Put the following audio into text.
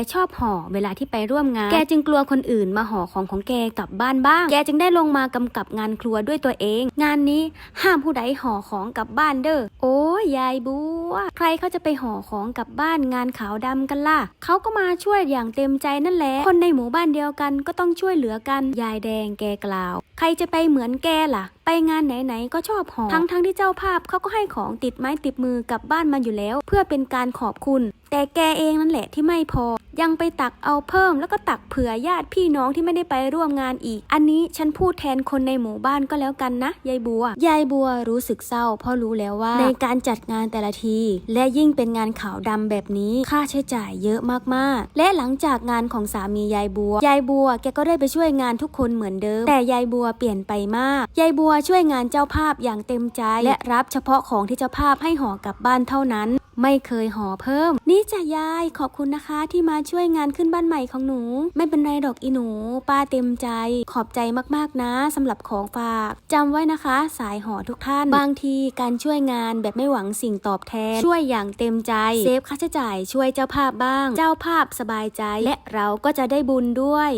แกชอบห่อเวลาที่ไปร่วมงาน แกจึงกลัวคนอื่นมาห่อของของแกกลับบ้านบ้าง แกจึงได้ลงมากำกับงานครัวด้วยตัวเอง งานนี้ห้ามผู้ใดห่อของกลับบ้านเด้อ โอ้ยยายบัว ใครเขาจะไปห่อของกลับบ้านงานขาวดำกันล่ะ เขาก็มาช่วยอย่างเต็มใจนั่นแหละ คนในหมู่บ้านเดียวกันก็ต้องช่วยเหลือกัน ยายแดงแกกล่าว ใครจะไปเหมือนแกล่ะ ไปงานไหนๆก็ชอบห่อ ทั้งทั้งๆที่เจ้าภาพเขาก็ให้ของติดไม้ติดมือกลับบ้านมาอยู่แล้ว เพื่อเป็นการขอบคุณ แต่แกเองนั่นแหละที่ไม่พอ ยังไปตักเอาเพิ่ม แล้วก็ตักเผื่อญาติพี่น้องที่ไม่ได้ไปร่วมงานอีก อันนี้ฉันพูดแทนคนในหมู่บ้านก็แล้วกันนะยายบัว ยายบัวรู้สึกเศร้าเพราะรู้แล้วว่า ในการจัดงานแต่ละที และยิ่งเป็นงานขาวดำแบบนี้ค่าใช้จ่ายเยอะมากๆ และหลังจากงานของสามียายบัว ยายบัวแกก็ได้ไปช่วยงานทุกคนเหมือนเดิม แต่ยายบัวเปลี่ยนไปมาก ยายบัวช่วยงานเจ้าภาพอย่างเต็มใจ และรับเฉพาะของที่เจ้าภาพให้ห่อกลับบ้านเท่านั้น ไม่เคยห่อเพิ่ม นี่จ้ะยายขอบคุณนะคะที่มาช่วยงานขึ้นบ้านใหม่ของหนู ไม่เป็นไรดอกอีหนู ป้าเต็มใจ ขอบใจมากๆนะสำหรับของฝากจำไว้นะคะ สายห่อทุกท่าน บางทีการช่วยงานแบบไม่หวังสิ่งตอบแทน ช่วยอย่างเต็มใจ เซฟค่าใช้จ่ายช่วยเจ้าภาพบ้าง เจ้าภาพสบายใจ และเราก็จะได้บุญด้วย